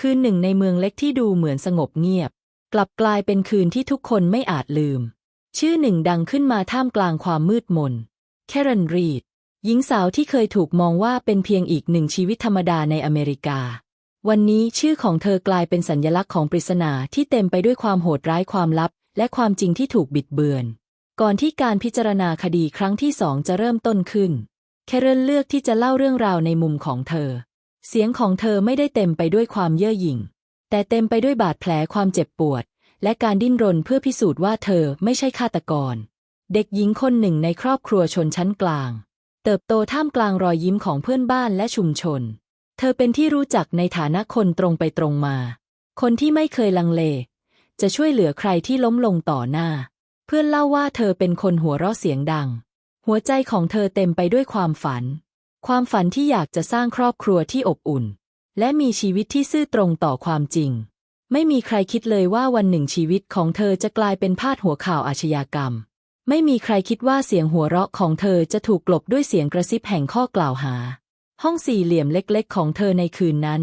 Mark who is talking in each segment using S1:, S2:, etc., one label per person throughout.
S1: คืนหนึ่งในเมืองเล็กที่ดูเหมือนสงบเงียบ กลับกลายเป็นคืนที่ทุกคนไม่อาจลืม ชื่อหนึ่งดังขึ้นมาท่ามกลางความมืดมน แคเรนรีด หญิงสาวที่เคยถูกมองว่าเป็นเพียงอีกหนึ่งชีวิตธรรมดาในอเมริกา วันนี้ชื่อของเธอกลายเป็นสัญญลักษณ์ของปริศนาที่เต็มไปด้วยความโหดร้ายความลับ และความจริงที่ถูกบิดเบือน ก่อนที่การพิจารณาคดีครั้งที่สองจะเริ่มต้นขึ้น แคเรนเลือกที่จะเล่าเรื่องราวในมุมของเธอ เสียงของเธอไม่ได้เต็มไปด้วยความเย่อหยิ่ง แต่เต็มไปด้วยบาดแผลความเจ็บปวด และการดิ้นรนเพื่อพิสูจน์ว่าเธอไม่ใช่ฆาตกร เด็กหญิงคนหนึ่งในครอบครัวชนชั้นกลาง เติบโตท่ามกลางรอยยิ้มของเพื่อนบ้านและชุมชน เธอเป็นที่รู้จักในฐานะคนตรงไปตรงมา คนที่ไม่เคยลังเล จะช่วยเหลือใครที่ล้มลงต่อหน้า เพื่อนเล่าว่าเธอเป็นคนหัวเราะเสียงดัง หัวใจของเธอเต็มไปด้วยความฝัน ความฝันที่อยากจะสร้างครอบครัวที่อบอุ่น และมีชีวิตที่ซื่อตรงต่อความจริง ไม่มีใครคิดเลยว่าวันหนึ่งชีวิตของเธอจะกลายเป็นพาดหัวข่าวอาชญากรรม ไม่มีใครคิดว่าเสียงหัวเราะของเธอจะถูกกลบด้วยเสียงกระซิบแห่งข้อกล่าวหา ห้องสี่เหลี่ยมเล็กๆ ของเธอในคืนนั้น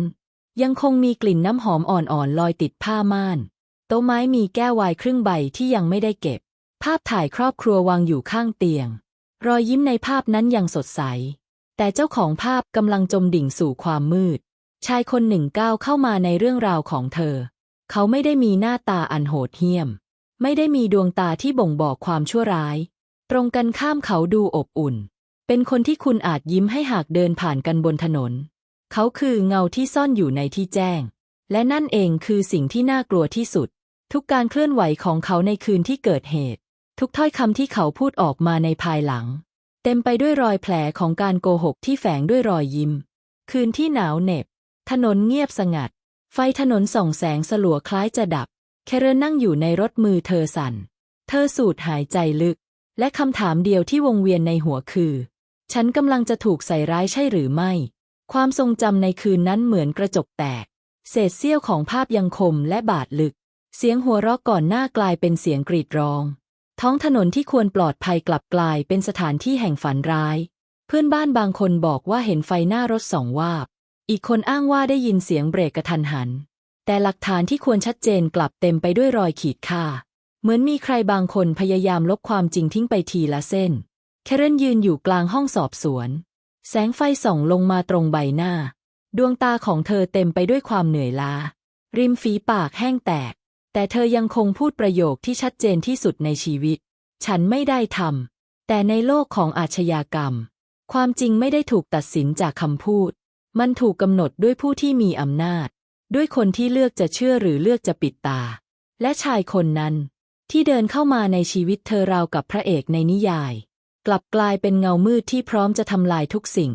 S1: ยังคงมีกลิ่นน้ำหอมอ่อนๆลอยติดผ้าม่าน โต๊ะไม้มีแก้ววายครึ่งใบที่ยังไม่ได้เก็บ ภาพถ่ายครอบครัววางอยู่ข้างเตียง รอยยิ้มในภาพนั้นยังสดใส แต่เจ้าของภาพกำลังจมดิ่งสู่ความมืด ชายคนหนึ่งก้าวเข้ามาในเรื่องราวของเธอ เขาไม่ได้มีหน้าตาอันโหดเหี้ยม ไม่ได้มีดวงตาที่บ่งบอกความชั่วร้าย ตรงกันข้ามเขาดูอบอุ่น เป็นคนที่คุณอาจยิ้มให้หากเดินผ่านกันบนถนน เขาคือเงาที่ซ่อนอยู่ในที่แจ้ง และนั่นเองคือสิ่งที่น่ากลัวที่สุด ทุกการเคลื่อนไหวของเขาในคืนที่เกิดเหตุ ทุกถ้อยคำที่เขาพูดออกมาในภายหลัง เต็มไปด้วยรอยแผลของการโกหกที่แฝงด้วยรอยยิ้ม คืนที่หนาวเหน็บ ถนนเงียบสงัด ไฟถนนส่องแสงสลัวคล้ายจะดับ แคเรนนั่งอยู่ในรถมือเธอสั่น เธอสูดหายใจลึก และคำถามเดียวที่วงเวียนในหัวคือ ฉันกำลังจะถูกใส่ร้ายใช่หรือไม่ ความทรงจำในคืนนั้นเหมือนกระจกแตก เศษเสี้ยวของภาพยังคมและบาดลึก เสียงหัวเราะก่อนหน้ากลายเป็นเสียงกรีดร้อง ท้องถนนที่ควรปลอดภัยกลับกลายเป็นสถานที่แห่งฝันร้าย เพื่อนบ้านบางคนบอกว่าเห็นไฟหน้ารถสองวาบ อีกคนอ้างว่าได้ยินเสียงเบรกกระทันหัน แต่หลักฐานที่ควรชัดเจนกลับเต็มไปด้วยรอยขีดข่าเหมือนมีใครบางคนพยายามลบความจริงทิ้งไปทีละเส้น แคเรนยืนอยู่กลางห้องสอบสวน แสงไฟส่องลงมาตรงใบหน้า ดวงตาของเธอเต็มไปด้วยความเหนื่อยล้า ริมฝีปากแห้งแตก แต่เธอยังคงพูดประโยคที่ชัดเจนที่สุดในชีวิต ฉันไม่ได้ทำ แต่ในโลกของอาชญากรรม ความจริงไม่ได้ถูกตัดสินจากคำพูด มันถูกกำหนดด้วยผู้ที่มีอำนาจ ด้วยคนที่เลือกจะเชื่อหรือเลือกจะปิดตา และชายคนนั้น ที่เดินเข้ามาในชีวิตเธอราวกับพระเอกในนิยาย กลับกลายเป็นเงามืดที่พร้อมจะทำลายทุกสิ่ง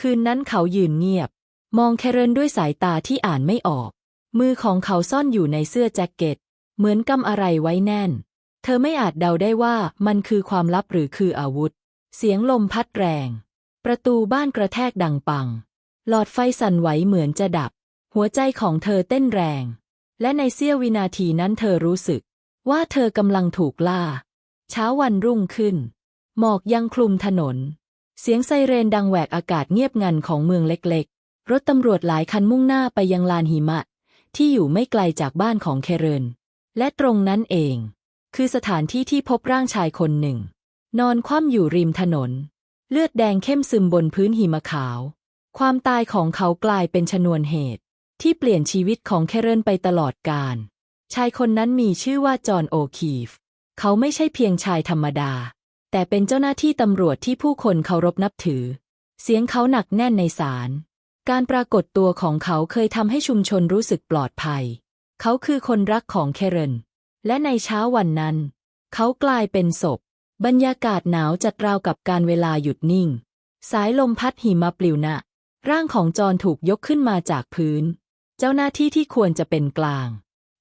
S1: คืนนั้นเขายืนเงียบ มองแคเรนด้วยสายตาที่อ่านไม่ออก มือของเขาซ่อนอยู่ในเสื้อแจ็คเก็ต เหมือนกำอะไรไว้แน่น เธอไม่อาจเดาได้ว่ามันคือความลับหรือคืออาวุธ เสียงลมพัดแรง ประตูบ้านกระแทกดังปัง หลอดไฟสั่นไหวเหมือนจะดับ หัวใจของเธอเต้นแรง และในเสี้ยววินาทีนั้นเธอรู้สึก ว่าเธอกำลังถูกล่า เช้าวันรุ่งขึ้น หมอกยังคลุมถนน เสียงไซเรนดังแหวกอากาศเงียบงันของเมืองเล็กๆ รถตำรวจหลายคันมุ่งหน้าไปยังลานหิมะ ที่อยู่ไม่ไกลจากบ้านของเคเรน และตรงนั้นเอง คือสถานที่ที่พบร่างชายคนหนึ่ง นอนคว่ำอยู่ริมถนน เลือดแดงเข้มซึมบนพื้นหิมะขาว ความตายของเขากลายเป็นชนวนเหตุ ที่เปลี่ยนชีวิตของเคเรนไปตลอดกาลชายคนนั้นมีชื่อว่าจอห์นโอคีฟเขาไม่ใช่เพียงชายธรรมดา แต่เป็นเจ้าหน้าที่ตำรวจที่ผู้คนเคารพนับถือ เสียงเขาหนักแน่นในศาล การปรากฏตัวของเขาเคยทำให้ชุมชนรู้สึกปลอดภัย เขาคือคนรักของเคเรน และในเช้าวันนั้น เขากลายเป็นศพ บรรยากาศหนาวจัดราวกับการเวลาหยุดนิ่ง สายลมพัดหิมะปลิวหนะ ร่างของจอนถูกยกขึ้นมาจากพื้น เจ้าหน้าที่ที่ควรจะเป็นกลาง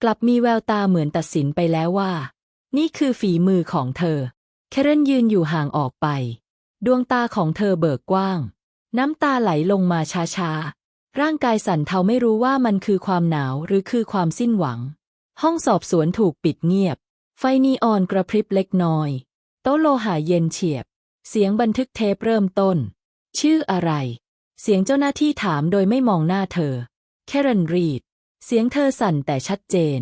S1: กลับมีแววตาเหมือนตัดสินไปแล้วว่า นี่คือฝีมือของเธอเคเรนยืนอยู่ห่างออกไป ดวงตาของเธอเบิกกว้าง น้ำตาไหลลงมาช้าๆ ร่างกายสั่นเทาไม่รู้ว่ามันคือความหนาวหรือคือความสิ้นหวัง ห้องสอบสวนถูกปิดเงียบ ไฟนีออนกระพริบเล็กน้อย โต๊ะโลหะเย็นเฉียบ เสียงบันทึกเทปเริ่มต้น ชื่ออะไร เสียงเจ้าหน้าที่ถามโดยไม่มองหน้าเธอ แคเรนรีด เสียงเธอสั่นแต่ชัดเจน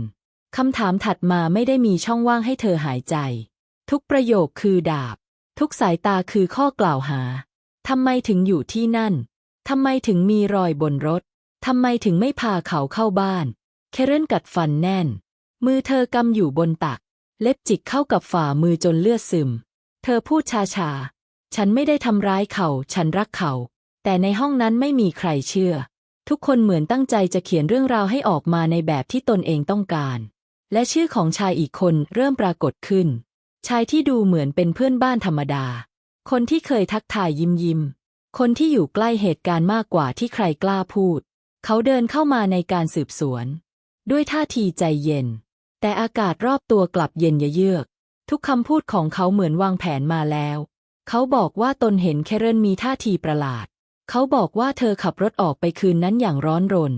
S1: คำถามถัดมาไม่ได้มีช่องว่างให้เธอหายใจ ทุกประโยคคือดาบ ทุกสายตาคือข้อกล่าวหา ทำไมถึงอยู่ที่นั่น ทำไมถึงมีรอยบนรถ ทำไมถึงไม่พาเขาเข้าบ้านเคเรนกัดฟันแน่น มือเธอกำอยู่บนตัก เล็บจิกเข้ากับฝ่ามือจนเลือดซึม เธอพูดช้าฉันไม่ได้ทำร้ายเขา ฉันรักเขา แต่ในห้องนั้นไม่มีใครเชื่อ ทุกคนเหมือนตั้งใจจะเขียนเรื่องราวให้ออกมาในแบบที่ตนเองต้องการ และชื่อของชายอีกคนเริ่มปรากฏขึ้น ชายที่ดูเหมือนเป็นเพื่อนบ้านธรรมดา คนที่เคยทักทายยิ้มยิ้ม คนที่อยู่ใกล้เหตุการณ์มากกว่าที่ใครกล้าพูด เขาเดินเข้ามาในการสืบสวน ด้วยท่าทีใจเย็น แต่อากาศรอบตัวกลับเย็นเยือก ทุกคำพูดของเขาเหมือนวางแผนมาแล้ว เขาบอกว่าตนเห็นแคเรนมีท่าทีประหลาด เขาบอกว่าเธอขับรถออกไปคืนนั้นอย่างร้อนรน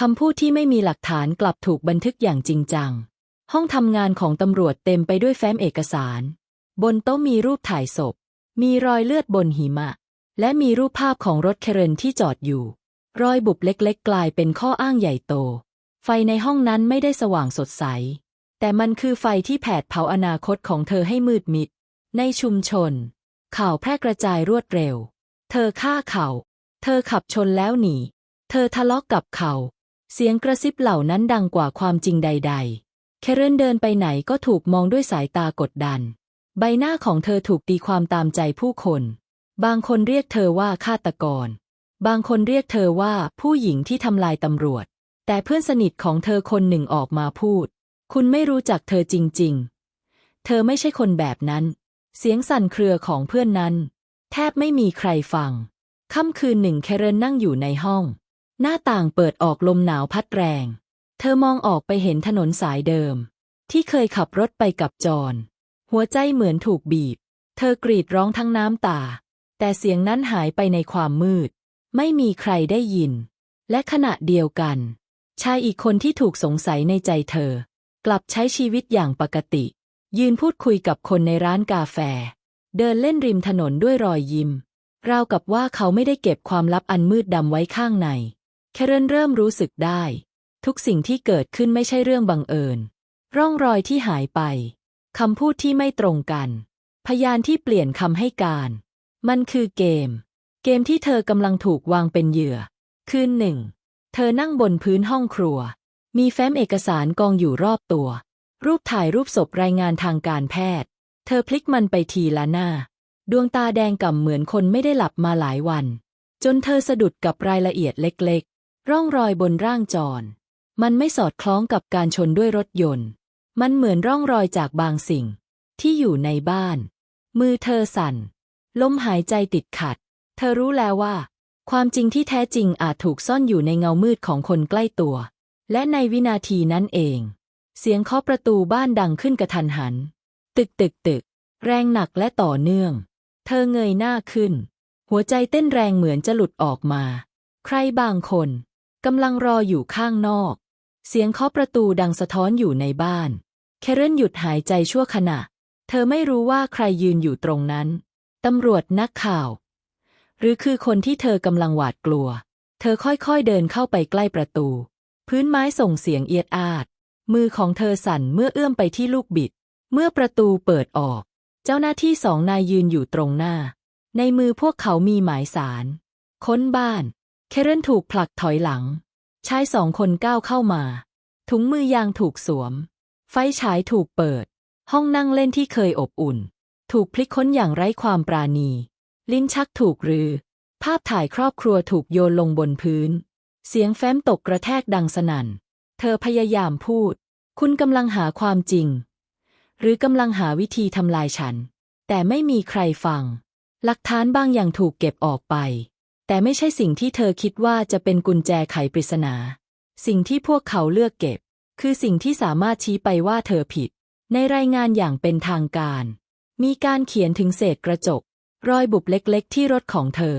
S1: คำพูดที่ไม่มีหลักฐานกลับถูกบันทึกอย่างจริงจัง ห้องทำงานของตำรวจเต็มไปด้วยแฟ้มเอกสาร บนโต๊ะมีรูปถ่ายศพ มีรอยเลือดบนหิมะ และมีรูปภาพของรถเคเรนที่จอดอยู่ รอยบุบเล็กๆ กลายเป็นข้ออ้างใหญ่โต ไฟในห้องนั้นไม่ได้สว่างสดใส แต่มันคือไฟที่แผดเผาอนาคตของเธอให้มืดมิด ในชุมชน ข่าวแพร่กระจายรวดเร็ว เธอฆ่าเขา เธอขับชนแล้วหนี เธอทะเลาะกกับเขา เสียงกระซิบเหล่านั้นดังกว่าความจริงใดๆแคเรนเดินไปไหนก็ถูกมองด้วยสายตากดดัน ใบหน้าของเธอถูกตีความตามใจผู้คน บางคนเรียกเธอว่าฆาตกร บางคนเรียกเธอว่าผู้หญิงที่ทำลายตำรวจ แต่เพื่อนสนิทของเธอคนหนึ่งออกมาพูด คุณไม่รู้จักเธอจริง ๆ เธอไม่ใช่คนแบบนั้น เสียงสั่นเครือของเพื่อนนั้น แทบไม่มีใครฟัง ค่ำคืนหนึ่งแคเรนนั่งอยู่ในห้อง หน้าต่างเปิดออกลมหนาวพัดแรง เธอมองออกไปเห็นถนนสายเดิม ที่เคยขับรถไปกับจอน หัวใจเหมือนถูกบีบ เธอกรีดร้องทั้งน้ำตา แต่เสียงนั้นหายไปในความมืด ไม่มีใครได้ยิน และขณะเดียวกัน ชายอีกคนที่ถูกสงสัยในใจเธอ กลับใช้ชีวิตอย่างปกติ ยืนพูดคุยกับคนในร้านกาแฟ เดินเล่นริมถนนด้วยรอยยิ้ม ราวกับว่าเขาไม่ได้เก็บความลับอันมืดดำไว้ข้างใน แคเรนเริ่มรู้สึกได้ ทุกสิ่งที่เกิดขึ้นไม่ใช่เรื่องบังเอิญ ร่องรอยที่หายไป คำพูดที่ไม่ตรงกัน พยานที่เปลี่ยนคำให้การ มันคือเกม เกมที่เธอกำลังถูกวางเป็นเหยื่อ คืนหนึ่ง เธอนั่งบนพื้นห้องครัว มีแฟ้มเอกสารกองอยู่รอบตัว รูปถ่ายรูปศพรายงานทางการแพทย์ เธอพลิกมันไปทีละหน้า ดวงตาแดงก่ำเหมือนคนไม่ได้หลับมาหลายวัน จนเธอสะดุดกับรายละเอียดเล็ก ๆ ร่องรอยบนร่างจรมันไม่สอดคล้องกับการชนด้วยรถยนต์ มันเหมือนร่องรอยจากบางสิ่ง ที่อยู่ในบ้าน มือเธอสั่น ลมหายใจติดขัด เธอรู้แล้วว่า ความจริงที่แท้จริงอาจถูกซ่อนอยู่ในเงามืดของคนใกล้ตัว และในวินาทีนั้นเอง เสียงเคาะประตูบ้านดังขึ้นกระทันหัน ตึกตึกตึก แรงหนักและต่อเนื่อง เธอเงยหน้าขึ้น หัวใจเต้นแรงเหมือนจะหลุดออกมา ใครบางคนกำลังรออยู่ข้างนอก เสียงเคาะประตูดังสะท้อนอยู่ในบ้าน แคเรนหยุดหายใจชั่วขณะ เธอไม่รู้ว่าใครยืนอยู่ตรงนั้น ตำรวจนักข่าว หรือคือคนที่เธอกำลังหวาดกลัว เธอค่อยๆเดินเข้าไปใกล้ประตู พื้นไม้ส่งเสียงเอียดอาด มือของเธอสั่นเมื่อเอื้อมไปที่ลูกบิด เมื่อประตูเปิดออก เจ้าหน้าที่สองนายยืนอยู่ตรงหน้า ในมือพวกเขามีหมายสาร ค้นบ้าน เคเรนถูกผลักถอยหลัง ชายสองคนก้าวเข้ามา ถุงมือยางถูกสวม ไฟฉายถูกเปิด ห้องนั่งเล่นที่เคยอบอุ่น ถูกพลิกค้นอย่างไร้ความปราณี ลิ้นชักถูกรื้อภาพถ่ายครอบครัวถูกโยนลงบนพื้น เสียงแฟ้มตกกระแทกดังสนั่น เธอพยายามพูด คุณกำลังหาความจริง หรือกำลังหาวิธีทำลายฉัน แต่ไม่มีใครฟัง หลักฐานบางอย่างถูกเก็บออกไป แต่ไม่ใช่สิ่งที่เธอคิดว่าจะเป็นกุญแจไขปริศนา สิ่งที่พวกเขาเลือกเก็บ คือสิ่งที่สามารถชี้ไปว่าเธอผิด ในรายงานอย่างเป็นทางการ มีการเขียนถึงเศษกระจก รอยบุบเล็กๆ ที่รถของเธอ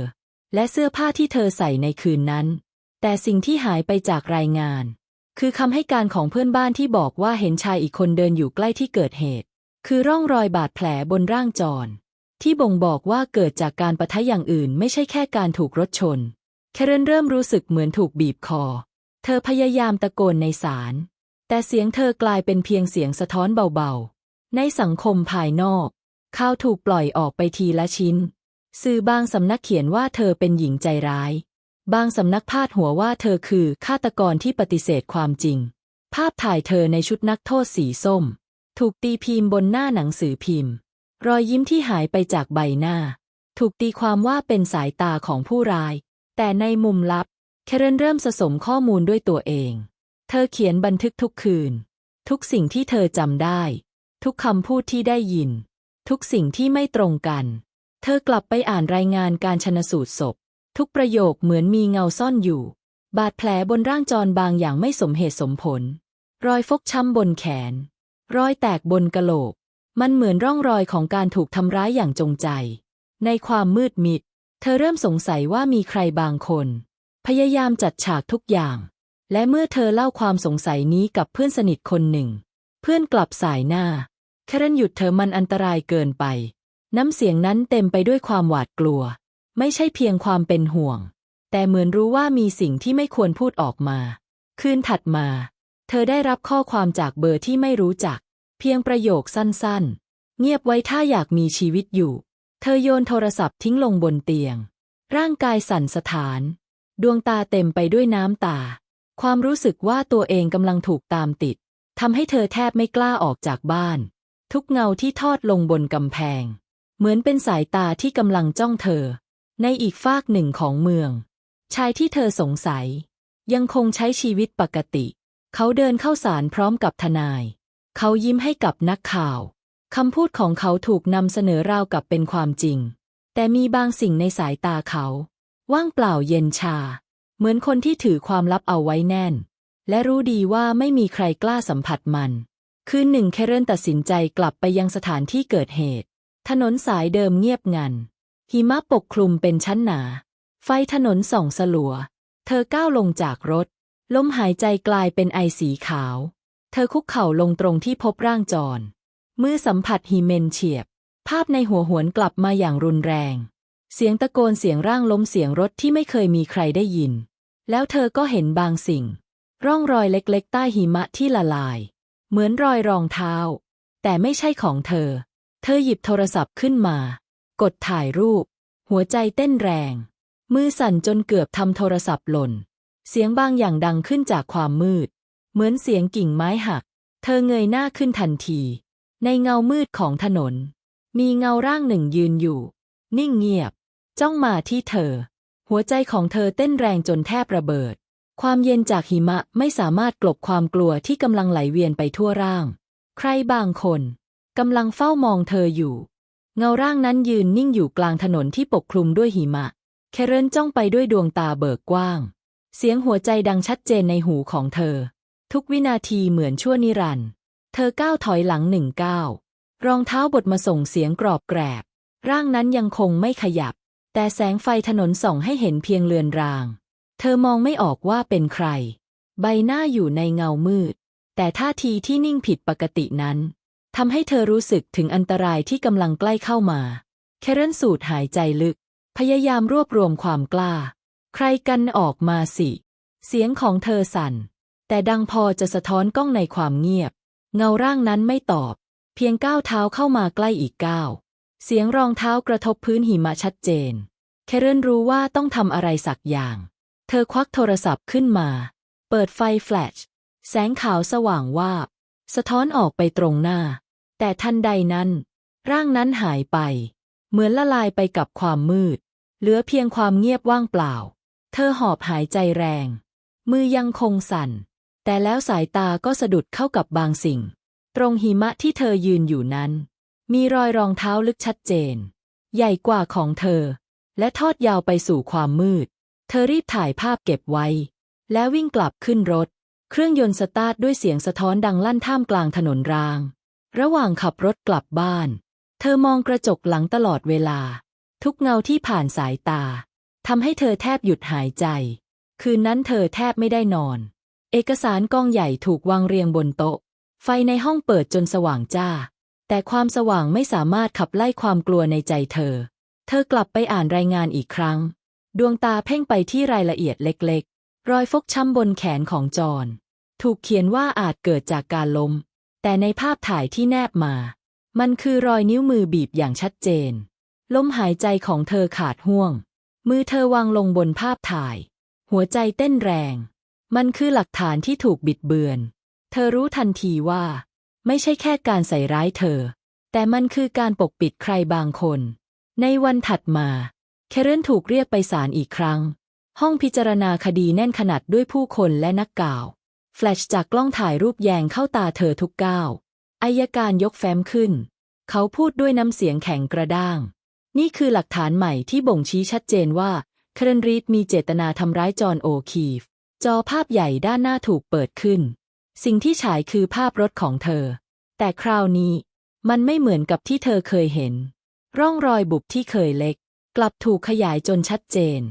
S1: และเสื้อผ้าที่เธอใส่ในคืนนั้น แต่สิ่งที่หายไปจากรายงาน คือคำให้การของเพื่อนบ้านที่บอกว่าเห็นชายอีกคนเดินอยู่ใกล้ที่เกิดเหตุ คือร่องรอยบาดแผลบนร่างจรที่บ่งบอกว่าเกิดจากการปะทะอย่างอื่นไม่ใช่แค่การถูกรถชน แคเรนเริ่มรู้สึกเหมือนถูกบีบคอ เธอพยายามตะโกนในศาล แต่เสียงเธอกลายเป็นเพียงเสียงสะท้อนเบาๆ ในสังคมภายนอก ข่าวถูกปล่อยออกไปทีละชิ้น สื่อบางสำนักเขียนว่าเธอเป็นหญิงใจร้าย บางสำนักพาดหัวว่าเธอคือฆาตกรที่ปฏิเสธความจริง ภาพถ่ายเธอในชุดนักโทษสีส้ม ถูกตีพิมพ์บนหน้าหนังสือพิมพ์ รอยยิ้มที่หายไปจากใบหน้า ถูกตีความว่าเป็นสายตาของผู้ร้าย แต่ในมุมลับแคเรนเริ่มสะสมข้อมูลด้วยตัวเอง เธอเขียนบันทึกทุกคืน ทุกสิ่งที่เธอจำได้ ทุกคำพูดที่ได้ยิน ทุกสิ่งที่ไม่ตรงกัน เธอกลับไปอ่านรายงานการชนสูตรศพ ทุกประโยคเหมือนมีเงาซ่อนอยู่ บาดแผลบนร่างจรบางอย่างไม่สมเหตุสมผล รอยฟกช้ำบนแขน รอยแตกบนกะโหลก มันเหมือนร่องรอยของการถูกทำร้ายอย่างจงใจ ในความมืดมิด เธอเริ่มสงสัยว่ามีใครบางคน พยายามจัดฉากทุกอย่าง และเมื่อเธอเล่าความสงสัยนี้กับเพื่อนสนิทคนหนึ่ง เพื่อนกลับสายหน้าแคเรนหยุดเธอมันอันตรายเกินไป น้ำเสียงนั้นเต็มไปด้วยความหวาดกลัว ไม่ใช่เพียงความเป็นห่วง แต่เหมือนรู้ว่ามีสิ่งที่ไม่ควรพูดออกมา คืนถัดมา เธอได้รับข้อความจากเบอร์ที่ไม่รู้จัก เพียงประโยคสั้นๆ เงียบไว้ถ้าอยากมีชีวิตอยู่ เธอโยนโทรศัพท์ทิ้งลงบนเตียง ร่างกายสั่นสะท้าน ดวงตาเต็มไปด้วยน้ำตา ความรู้สึกว่าตัวเองกำลังถูกตามติดทำให้เธอแทบไม่กล้าออกจากบ้าน ทุกเงาที่ทอดลงบนกำแพง เหมือนเป็นสายตาที่กำลังจ้องเธอ ในอีกฟากหนึ่งของเมือง ชายที่เธอสงสัย ยังคงใช้ชีวิตปกติ เขาเดินเข้าศาลพร้อมกับทนาย เขายิ้มให้กับนักข่าวคำพูดของเขาถูกนำเสนอราวกับเป็นความจริง แต่มีบางสิ่งในสายตาเขา ว่างเปล่าเย็นชา เหมือนคนที่ถือความลับเอาไว้แน่น และรู้ดีว่าไม่มีใครกล้าสัมผัสมัน คืนหนึ่งแคเรนตัดสินใจกลับไปยังสถานที่เกิดเหตุ ถนนสายเดิมเงียบงัน หิมะปกคลุมเป็นชั้นหนา ไฟถนนส่องสลัว เธอก้าวลงจากรถ ลมหายใจกลายเป็นไอสีขาว เธอคุกเข่าลงตรงที่พบร่างจร มือสัมผัสฮีเมนเฉียบ ภาพในหัวหวนกลับมาอย่างรุนแรง เสียงตะโกนเสียงร่างล้มเสียงรถที่ไม่เคยมีใครได้ยิน แล้วเธอก็เห็นบางสิ่ง ร่องรอยเล็กๆ ใต้หิมะที่ละลาย เหมือนรอยรองเท้า แต่ไม่ใช่ของเธอ เธอหยิบโทรศัพท์ขึ้นมา กดถ่ายรูป หัวใจเต้นแรง มือสั่นจนเกือบทำโทรศัพท์หล่น เสียงบางอย่างดังขึ้นจากความมืด เหมือนเสียงกิ่งไม้หัก เธอเงยหน้าขึ้นทันที ในเงามืดของถนน มีเงาร่างหนึ่งยืนอยู่ นิ่งเงียบ จ้องมาที่เธอ หัวใจของเธอเต้นแรงจนแทบระเบิด ความเย็นจากหิมะไม่สามารถกลบความกลัวที่กำลังไหลเวียนไปทั่วร่าง ใครบางคนกำลังเฝ้ามองเธออยู่ เงาร่างนั้นยืนนิ่งอยู่กลางถนนที่ปกคลุมด้วยหิมะ แคเรนจ้องไปด้วยดวงตาเบิกกว้าง เสียงหัวใจดังชัดเจนในหูของเธอ ทุกวินาทีเหมือนชั่วนิรันดร์เธอก้าวถอยหลังหนึ่งก้าวรองเท้าบดมาส่งเสียงกรอบแกรบ ร่างนั้นยังคงไม่ขยับ แต่แสงไฟถนนส่องให้เห็นเพียงเลือนราง เธอมองไม่ออกว่าเป็นใคร ใบหน้าอยู่ในเงามืด แต่ท่าทีที่นิ่งผิดปกตินั้นทำให้เธอรู้สึกถึงอันตรายที่กำลังใกล้เข้ามา แคเรนสูดหายใจลึก พยายามรวบรวมความกล้า ใครกันออกมาสิ เสียงของเธอสั่น แต่ดังพอจะสะท้อนกล้องในความเงียบ เงาร่างนั้นไม่ตอบ เพียงก้าวเท้าเข้ามาใกล้อีกก้าว เสียงรองเท้ากระทบพื้นหิมะชัดเจน แคเรนรู้ว่าต้องทำอะไรสักอย่าง เธอควักโทรศัพท์ขึ้นมา เปิดไฟแฟลช แสงขาวสว่างวาบ สะท้อนออกไปตรงหน้า แต่ทันใดนั้น ร่างนั้นหายไป เหมือนละลายไปกับความมืด เหลือเพียงความเงียบว่างเปล่า เธอหอบหายใจแรง มือยังคงสั่น แต่แล้วสายตาก็สะดุดเข้ากับบางสิ่ง ตรงหิมะที่เธอยืนอยู่นั้น มีรอยรองเท้าลึกชัดเจน ใหญ่กว่าของเธอ และทอดยาวไปสู่ความมืด เธอรีบถ่ายภาพเก็บไว้ แล้ววิ่งกลับขึ้นรถ เครื่องยนต์สตาร์ทด้วยเสียงสะท้อนดังลั่นท่ามกลางถนนราง ระหว่างขับรถกลับบ้าน เธอมองกระจกหลังตลอดเวลา ทุกเงาที่ผ่านสายตาทำให้เธอแทบหยุดหายใจ คืนนั้นเธอแทบไม่ได้นอน เอกสารกองใหญ่ถูกวางเรียงบนโต๊ะ ไฟในห้องเปิดจนสว่างจ้า แต่ความสว่างไม่สามารถขับไล่ความกลัวในใจเธอ เธอกลับไปอ่านรายงานอีกครั้ง ดวงตาเพ่งไปที่รายละเอียดเล็กๆ รอยฟกช้ำบนแขนของจอห์นถูกเขียนว่าอาจเกิดจากการล้ม แต่ในภาพถ่ายที่แนบมา มันคือรอยนิ้วมือบีบอย่างชัดเจน ลมหายใจของเธอขาดห่วง มือเธอวางลงบนภาพถ่าย หัวใจเต้นแรง มันคือหลักฐานที่ถูกบิดเบือน เธอรู้ทันทีว่า ไม่ใช่แค่การใส่ร้ายเธอ แต่มันคือการปกปิดใครบางคน ในวันถัดมาเคเรนถูกเรียกไปศาลอีกครั้ง ห้องพิจารณาคดีแน่นขนาดด้วยผู้คนและนักกล่าว แฟลชจากกล้องถ่ายรูปแยงเข้าตาเธอทุกก้าวอายการยกแฟ้มขึ้น เขาพูดด้วยน้ำเสียงแข็งกระด้าง นี่คือหลักฐานใหม่ที่บ่งชี้ชัดเจนว่าเคเรนรีดมีเจตนาทำร้ายจอห์นโอคีฟจอภาพใหญ่ด้านหน้าถูกเปิดขึ้น สิ่งที่ฉายคือภาพรถของเธอ แต่คราวนี้มันไม่เหมือนกับที่เธอเคยเห็น ร่องรอยบุบที่เคยเล็ก กลับถูกขยายจนชัดเจน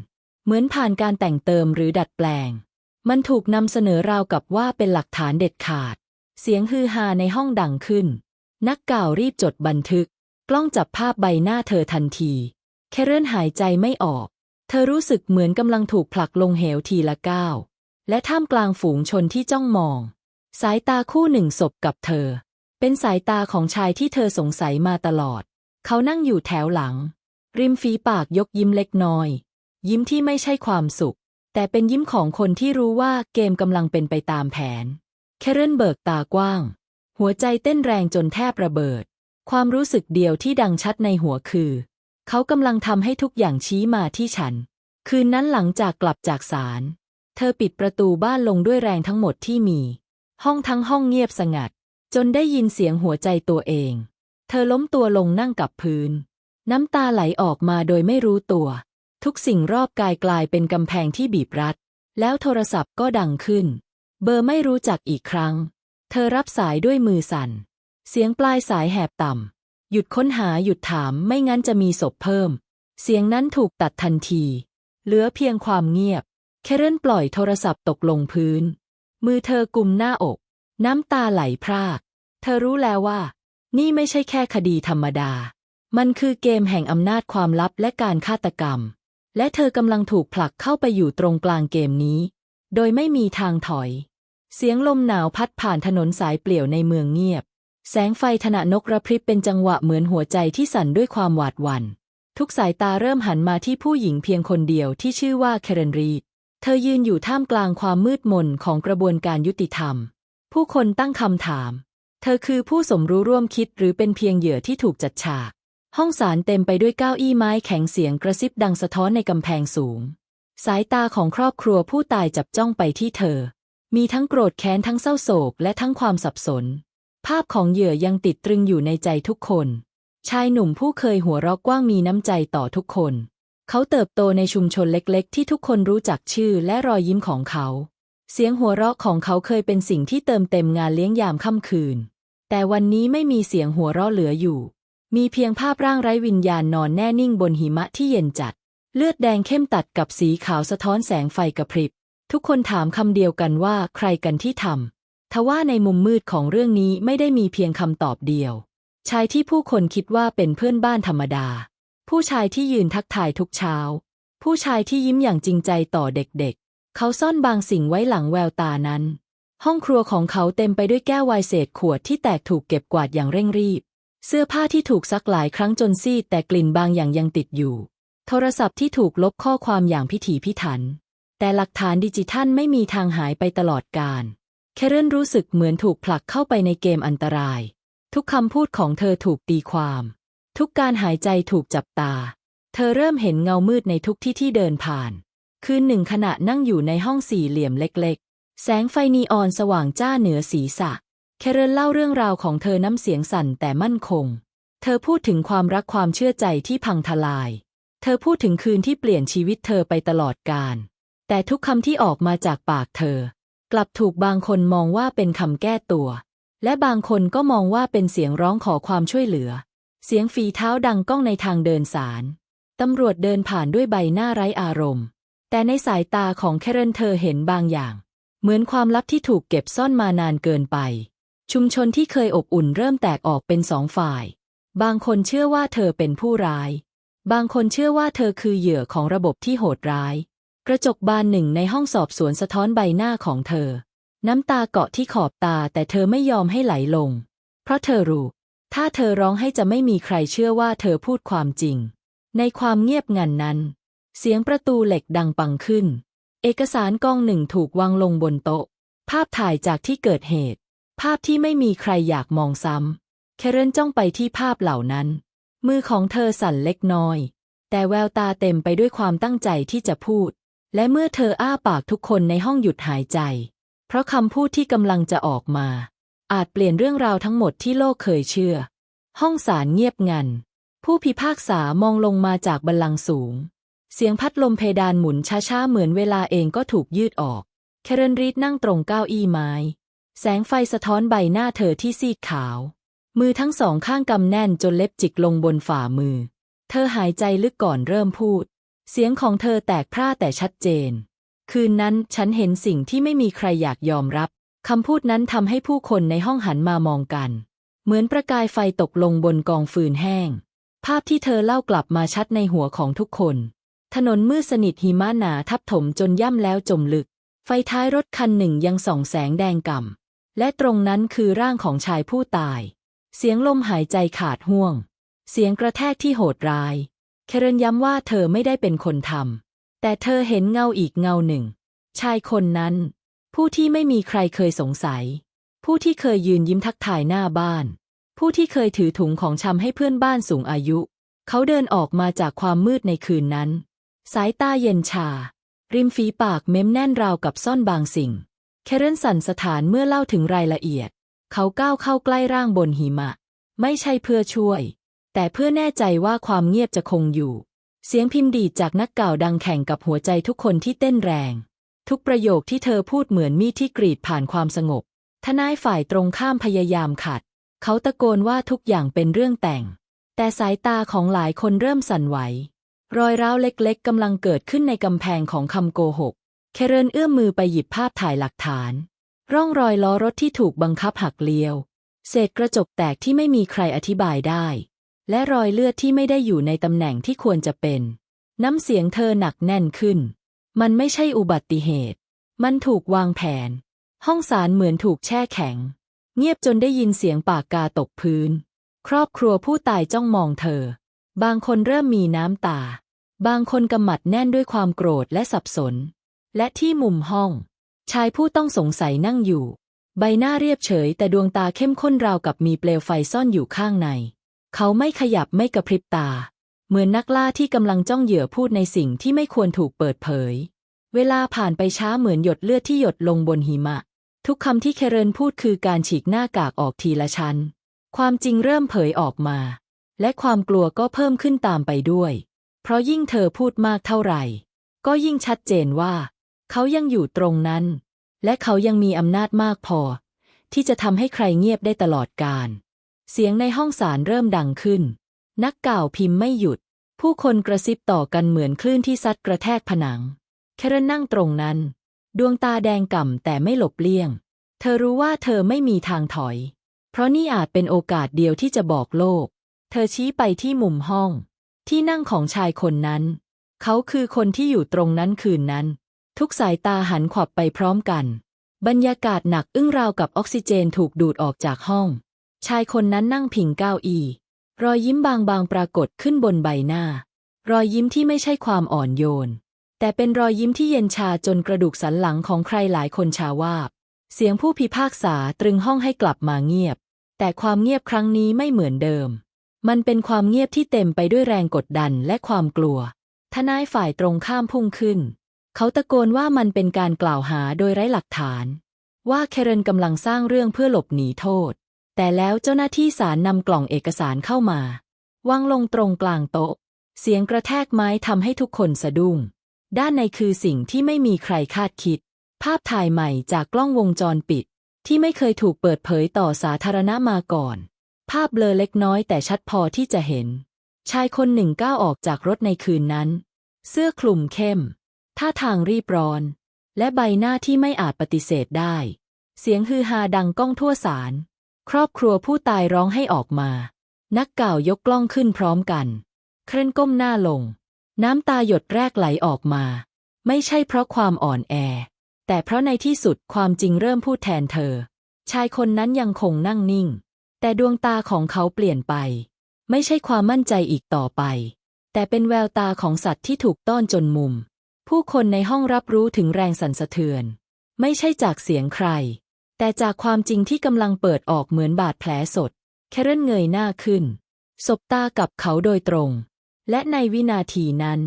S1: เหมือนผ่านการแต่งเติมหรือดัดแปลง มันถูกนำเสนอราวกับว่าเป็นหลักฐานเด็ดขาด เสียงฮือฮาในห้องดังขึ้น นักก่าวรีบจดบันทึก กล้องจับภาพใบหน้าเธอทันที แคเรนหายใจไม่ออก เธอรู้สึกเหมือนกำลังถูกผลักลงเหวทีละก้าวและท่ามกลางฝูงชนที่จ้องมอง สายตาคู่หนึ่งศบกับเธอ เป็นสายตาของชายที่เธอสงสัยมาตลอด เขานั่งอยู่แถวหลัง ริมฝีปากยกยิ้มเล็กน้อย ยิ้มที่ไม่ใช่ความสุข แต่เป็นยิ้มของคนที่รู้ว่าเกมกำลังเป็นไปตามแผน แคเรนเบิกตากว้าง หัวใจเต้นแรงจนแทบระเบิด ความรู้สึกเดียวที่ดังชัดในหัวคือ เขากำลังทำให้ทุกอย่างชี้มาที่ฉัน คืนนั้นหลังจากกลับจากศาลเธอปิดประตูบ้านลงด้วยแรงทั้งหมดที่มี ห้องทั้งห้องเงียบสงัด จนได้ยินเสียงหัวใจตัวเอง เธอล้มตัวลงนั่งกับพื้น น้ำตาไหลออกมาโดยไม่รู้ตัว ทุกสิ่งรอบกายกลายเป็นกำแพงที่บีบรัด แล้วโทรศัพท์ก็ดังขึ้น เบอร์ไม่รู้จักอีกครั้ง เธอรับสายด้วยมือสั่น เสียงปลายสายแหบต่ำ หยุดค้นหาหยุดถามไม่งั้นจะมีศพเพิ่ม เสียงนั้นถูกตัดทันที เหลือเพียงความเงียบ แคเรนปล่อยโทรศัพท์ตกลงพื้น มือเธอกุมหน้าอก น้ำตาไหลพราก เธอรู้แล้วว่า นี่ไม่ใช่แค่คดีธรรมดา มันคือเกมแห่งอำนาจความลับและการฆาตกรรม และเธอกำลังถูกผลักเข้าไปอยู่ตรงกลางเกมนี้ โดยไม่มีทางถอย เสียงลมหนาวพัดผ่านถนนสายเปลี่ยวในเมืองเงียบ แสงไฟถนนกระพริบเป็นจังหวะเหมือนหัวใจที่สั่นด้วยความหวาดหวัน่น ทุกสายตาเริ่มหันมาที่ผู้หญิงเพียงคนเดียวที่ชื่อว่าแคเรนรีด เธอยืนอยู่ท่ามกลางความมืดมนของกระบวนการยุติธรรม ผู้คนตั้งคำถาม เธอคือผู้สมรู้ร่วมคิดหรือเป็นเพียงเหยื่อที่ถูกจัดฉาก ห้องศาลเต็มไปด้วยเก้าอี้ไม้แข็งเสียงกระซิบดังสะท้อนในกำแพงสูง สายตาของครอบครัวผู้ตายจับจ้องไปที่เธอ มีทั้งโกรธแค้นทั้งเศร้าโศกและทั้งความสับสน ภาพของเหยื่อยังติดตรึงอยู่ในใจทุกคน ชายหนุ่มผู้เคยหัวเราะกว้างมีน้ำใจต่อทุกคน เขาเติบโตในชุมชนเล็กๆ ที่ทุกคนรู้จักชื่อและรอยยิ้มของเขา เสียงหัวเราะของเขาเคยเป็นสิ่งที่เติมเต็มงานเลี้ยงยามค่ำคืน แต่วันนี้ไม่มีเสียงหัวเราะเหลืออยู่ มีเพียงภาพร่างไร้วิญญาณนอนแน่นิ่งบนหิมะที่เย็นจัด เลือดแดงเข้มตัดกับสีขาวสะท้อนแสงไฟกระพริบ ทุกคนถามคำเดียวกันว่าใครกันที่ทำทว่าในมุมมืดของเรื่องนี้ไม่ได้มีเพียงคำตอบเดียว ชายที่ผู้คนคิดว่าเป็นเพื่อนบ้านธรรมดา ผู้ชายที่ยืนทักทายทุกเช้า ผู้ชายที่ยิ้มอย่างจริงใจต่อเด็กๆ เขาซ่อนบางสิ่งไว้หลังแววตานั้น ห้องครัวของเขาเต็มไปด้วยแก้วไวน์เศษขวดที่แตกถูกเก็บกวาดอย่างเร่งรีบ เสื้อผ้าที่ถูกซักหลายครั้งจนซีดแต่กลิ่นบางอย่างยังติดอยู่ โทรศัพท์ที่ถูกลบข้อความอย่างพิถีพิถัน แต่หลักฐานดิจิทัลไม่มีทางหายไปตลอดกาลแคเรนรู้สึกเหมือนถูกผลักเข้าไปในเกมอันตราย ทุกคำพูดของเธอถูกตีความ ทุกการหายใจถูกจับตา เธอเริ่มเห็นเงามืดในทุกที่ที่เดินผ่าน คืนหนึ่งขณะนั่งอยู่ในห้องสี่เหลี่ยมเล็กๆ แสงไฟนีออนสว่างจ้าเหนือศีรษะ แคเรนเล่าเรื่องราวของเธอน้ำเสียงสั่นแต่มั่นคง เธอพูดถึงความรักความเชื่อใจที่พังทลาย เธอพูดถึงคืนที่เปลี่ยนชีวิตเธอไปตลอดกาล แต่ทุกคำที่ออกมาจากปากเธอ กลับถูกบางคนมองว่าเป็นคำแก้ตัว และบางคนก็มองว่าเป็นเสียงร้องขอความช่วยเหลือ เสียงฝีเท้าดังก้องในทางเดินสาร ตำรวจเดินผ่านด้วยใบหน้าไร้อารมณ์ แต่ในสายตาของแคเรนเธอเห็นบางอย่าง เหมือนความลับที่ถูกเก็บซ่อนมานานเกินไป ชุมชนที่เคยอบอุ่นเริ่มแตกออกเป็นสองฝ่าย บางคนเชื่อว่าเธอเป็นผู้ร้าย บางคนเชื่อว่าเธอคือเหยื่อของระบบที่โหดร้าย กระจกบานหนึ่งในห้องสอบสวนสะท้อนใบหน้าของเธอ น้ำตาเกาะที่ขอบตาแต่เธอไม่ยอมให้ไหลลง เพราะเธอรู้ ถ้าเธอร้องให้จะไม่มีใครเชื่อว่าเธอพูดความจริง ในความเงียบงันนั้น เสียงประตูเหล็กดังปังขึ้น เอกสารกองหนึ่งถูกวางลงบนโต๊ะ ภาพถ่ายจากที่เกิดเหตุ ภาพที่ไม่มีใครอยากมองซ้ำเคเรนจ้องไปที่ภาพเหล่านั้น มือของเธอสั่นเล็กน้อย แต่แววตาเต็มไปด้วยความตั้งใจที่จะพูด และเมื่อเธออ้าปากทุกคนในห้องหยุดหายใจ เพราะคำพูดที่กำลังจะออกมา อาจเปลี่ยนเรื่องราวทั้งหมดที่โลกเคยเชื่อ ห้องศาลเงียบงัน ผู้พิพากษามองลงมาจากบัลลังสูง เสียงพัดลมเพดานหมุนช้าๆ เหมือนเวลาเองก็ถูกยืดออกเคเรนรีดนั่งตรงเก้าอี้ไม้ แสงไฟสะท้อนใบหน้าเธอที่ซีดขาว มือทั้งสองข้างกำแน่นจนเล็บจิกลงบนฝ่ามือ เธอหายใจลึกก่อนเริ่มพูด เสียงของเธอแตกพร่าแต่ชัดเจน คืนนั้นฉันเห็นสิ่งที่ไม่มีใครอยากยอมรับ คำพูดนั้นทำให้ผู้คนในห้องหันมามองกัน เหมือนประกายไฟตกลงบนกองฟืนแห้ง ภาพที่เธอเล่ากลับมาชัดในหัวของทุกคน ถนนมืดสนิทหิมะหนาทับถมจนย่ำแล้วจมลึก ไฟท้ายรถคันหนึ่งยังส่องแสงแดงก่ำและตรงนั้นคือร่างของชายผู้ตาย เสียงลมหายใจขาดห่วง เสียงกระแทกที่โหดร้าย เคเรนย้ำว่าเธอไม่ได้เป็นคนทำแต่เธอเห็นเงาอีกเงาหนึ่ง ชายคนนั้น ผู้ที่ไม่มีใครเคยสงสัย ผู้ที่เคยยืนยิ้มทักทายหน้าบ้าน ผู้ที่เคยถือถุงของชำให้เพื่อนบ้านสูงอายุ เขาเดินออกมาจากความมืดในคืนนั้น สายตาเย็นชา ริมฝีปากเม้มแน่นราวกับซ่อนบางสิ่งเคเรนสันสถานเมื่อเล่าถึงรายละเอียด เขาก้าวเข้าใกล้ร่างบนหิมะ ไม่ใช่เพื่อช่วย แต่เพื่อแน่ใจว่าความเงียบจะคงอยู่ เสียงพิมพ์ดีจากนักก่าวดังแข่งกับหัวใจทุกคนที่เต้นแรง ทุกประโยคที่เธอพูดเหมือนมีดที่กรีดผ่านความสงบ ทนายฝ่ายตรงข้ามพยายามขัด เขาตะโกนว่าทุกอย่างเป็นเรื่องแต่ง แต่สายตาของหลายคนเริ่มสั่นไหว รอยร้าวเล็กๆกำลังเกิดขึ้นในกำแพงของคำโกหก เคเรนเอื้อมมือไปหยิบภาพถ่ายหลักฐาน ร่องรอยล้อรถที่ถูกบังคับหักเลี้ยว เศษกระจกแตกที่ไม่มีใครอธิบายได้ และรอยเลือดที่ไม่ได้อยู่ในตำแหน่งที่ควรจะเป็น น้ำเสียงเธอหนักแน่นขึ้น มันไม่ใช่อุบัติเหตุ มันถูกวางแผน ห้องศาลเหมือนถูกแช่แข็ง เงียบจนได้ยินเสียงปากกาตกพื้น ครอบครัวผู้ตายจ้องมองเธอ บางคนเริ่มมีน้ำตา บางคนกำหมัดแน่นด้วยความโกรธและสับสน และที่มุมห้อง ชายผู้ต้องสงสัยนั่งอยู่ ใบหน้าเรียบเฉย แต่ดวงตาเข้มข้นราวกับมีเปลวไฟซ่อนอยู่ข้างใน เขาไม่ขยับไม่กระพริบตา เหมือนนักล่าที่กำลังจ้องเหยื่อพูดในสิ่งที่ไม่ควรถูกเปิดเผย เวลาผ่านไปช้าเหมือนหยดเลือดที่หยดลงบนหิมะ ทุกคำที่เคเรนพูดคือการฉีกหน้ากากออกทีละชั้น ความจริงเริ่มเผยออกมา และความกลัวก็เพิ่มขึ้นตามไปด้วย เพราะยิ่งเธอพูดมากเท่าไหร่ ก็ยิ่งชัดเจนว่า เขายังอยู่ตรงนั้น และเขายังมีอำนาจมากพอ ที่จะทำให้ใครเงียบได้ตลอดกาลเสียงในห้องศาลเริ่มดังขึ้น นักกล่าวพิมพ์ไม่หยุด ผู้คนกระซิบต่อกันเหมือนคลื่นที่ซัดกระแทกผนังเครนนั่งตรงนั้น ดวงตาแดงก่ำแต่ไม่หลบเลี่ยง เธอรู้ว่าเธอไม่มีทางถอย เพราะนี่อาจเป็นโอกาสเดียวที่จะบอกโลก เธอชี้ไปที่มุมห้อง ที่นั่งของชายคนนั้น เขาคือคนที่อยู่ตรงนั้นคืนนั้น ทุกสายตาหันขวับไปพร้อมกัน บรรยากาศหนักอึ้งราวกับออกซิเจนถูกดูดออกจากห้อง ชายคนนั้นนั่งพิงเก้าอี้ รอยยิ้มบางๆปรากฏขึ้นบนใบหน้า รอยยิ้มที่ไม่ใช่ความอ่อนโยน แต่เป็นรอยยิ้มที่เย็นชาจนกระดูกสันหลังของใครหลายคนชาวาบ เสียงผู้พิพากษาตรึงห้องให้กลับมาเงียบ แต่ความเงียบครั้งนี้ไม่เหมือนเดิม มันเป็นความเงียบที่เต็มไปด้วยแรงกดดันและความกลัว ทนายฝ่ายตรงข้ามพุ่งขึ้น เขาตะโกนว่ามันเป็นการกล่าวหาโดยไร้หลักฐาน ว่าเคเรนกำลังสร้างเรื่องเพื่อหลบหนีโทษ แต่แล้วเจ้าหน้าที่ศาลนำกล่องเอกสารเข้ามาวางลงตรงกลางโต๊ะ เสียงกระแทกไม้ทำให้ทุกคนสะดุ้ง ด้านในคือสิ่งที่ไม่มีใครคาดคิด ภาพถ่ายใหม่จากกล้องวงจรปิด ที่ไม่เคยถูกเปิดเผยต่อสาธารณะมาก่อน ภาพเบลอเล็กน้อยแต่ชัดพอที่จะเห็น ชายคนหนึ่งก้าวออกจากรถในคืนนั้น เสื้อคลุมเข้ม ท่าทางรีบร้อน และใบหน้าที่ไม่อาจปฏิเสธได้ เสียงฮือฮาดังก้องทั่วศาล ครอบครัวผู้ตายร้องให้ออกมา นักกล่าวยกกล้องขึ้นพร้อมกัน เครนก้มหน้าลง น้ำตาหยดแรกไหลออกมา ไม่ใช่เพราะความอ่อนแอ แต่เพราะในที่สุดความจริงเริ่มพูดแทนเธอ ชายคนนั้นยังคงนั่งนิ่ง แต่ดวงตาของเขาเปลี่ยนไป ไม่ใช่ความมั่นใจอีกต่อไป แต่เป็นแววตาของสัตว์ที่ถูกต้อนจนมุม ผู้คนในห้องรับรู้ถึงแรงสั่นสะเทือน ไม่ใช่จากเสียงใคร แต่จากความจริงที่กำลังเปิดออกเหมือนบาดแผลสด แคเรนเงยหน้าขึ้น สบตากับเขาโดยตรง และในวินาทีนั้น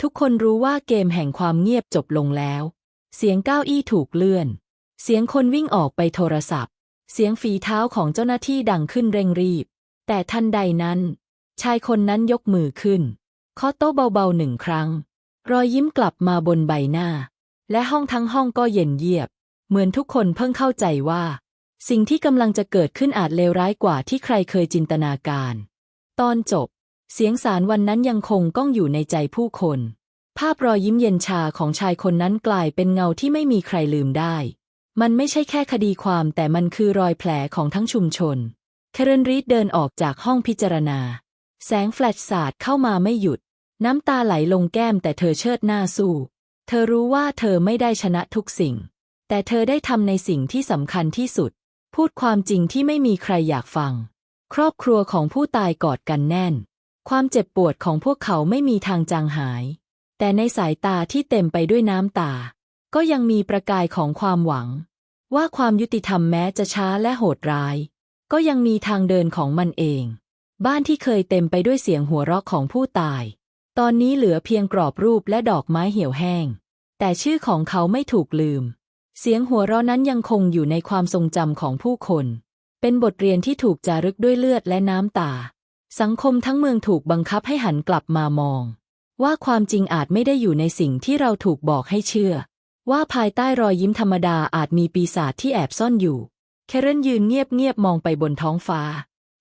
S1: ทุกคนรู้ว่าเกมแห่งความเงียบจบลงแล้ว เสียงก้าวอี้ถูกเลื่อน เสียงคนวิ่งออกไปโทรศัพท์ เสียงฝีเท้าของเจ้าหน้าที่ดังขึ้นเร่งรีบ แต่ทันใดนั้น ชายคนนั้นยกมือขึ้นเคาะโต๊ะเบาๆหนึ่งครั้ง รอยยิ้มกลับมาบนใบหน้า และห้องทั้งห้องก็เย็นเยียบ เหมือนทุกคนเพิ่งเข้าใจว่า สิ่งที่กำลังจะเกิดขึ้นอาจเลวร้ายกว่าที่ใครเคยจินตนาการ ตอนจบ เสียงสารวันนั้นยังคงก้องอยู่ในใจผู้คน ภาพรอยยิ้มเย็นชาของชายคนนั้นกลายเป็นเงาที่ไม่มีใครลืมได้ มันไม่ใช่แค่คดีความแต่มันคือรอยแผลของทั้งชุมชนแคเรนรีดเดินออกจากห้องพิจารณา แสงแฟลชสาดเข้ามาไม่หยุด น้ำตาไหลลงแก้มแต่เธอเชิดหน้าสู้ เธอรู้ว่าเธอไม่ได้ชนะทุกสิ่ง แต่เธอได้ทำในสิ่งที่สำคัญที่สุด พูดความจริงที่ไม่มีใครอยากฟัง ครอบครัวของผู้ตายกอดกันแน่น ความเจ็บปวดของพวกเขาไม่มีทางจางหาย แต่ในสายตาที่เต็มไปด้วยน้ำตา ก็ยังมีประกายของความหวัง ว่าความยุติธรรมแม้จะช้าและโหดร้าย ก็ยังมีทางเดินของมันเอง บ้านที่เคยเต็มไปด้วยเสียงหัวเราะของผู้ตาย ตอนนี้เหลือเพียงกรอบรูปและดอกไม้เหี่ยวแห้ง แต่ชื่อของเขาไม่ถูกลืม เสียงหัวเราะนั้นยังคงอยู่ในความทรงจำของผู้คน เป็นบทเรียนที่ถูกจารึกด้วยเลือดและน้ำตา สังคมทั้งเมืองถูกบังคับให้หันกลับมามอง ว่าความจริงอาจไม่ได้อยู่ในสิ่งที่เราถูกบอกให้เชื่อ ว่าภายใต้รอยยิ้มธรรมดาอาจมีปีศาจที่แอบซ่อนอยู่ แคเรนยืนเงียบๆมองไปบนท้องฟ้า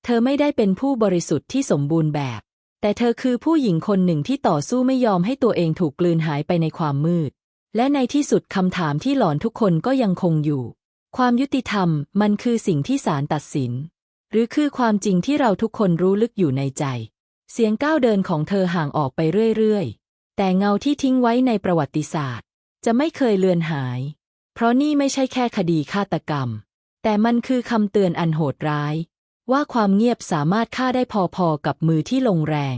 S1: เธอไม่ได้เป็นผู้บริสุทธิ์ที่สมบูรณ์แบบ แต่เธอคือผู้หญิงคนหนึ่งที่ต่อสู้ไม่ยอมให้ตัวเองถูกกลืนหายไปในความมืด และในที่สุดคำถามที่หลอนทุกคนก็ยังคงอยู่ ความยุติธรรมมันคือสิ่งที่ศาลตัดสิน หรือคือความจริงที่เราทุกคนรู้ลึกอยู่ในใจ เสียงก้าวเดินของเธอห่างออกไปเรื่อยๆ แต่เงาที่ทิ้งไว้ในประวัติศาสตร์ จะไม่เคยเลือนหาย เพราะนี่ไม่ใช่แค่คดีฆาตกรรม แต่มันคือคำเตือนอันโหดร้าย ว่าความเงียบสามารถฆ่าได้พอๆกับมือที่ลงแรง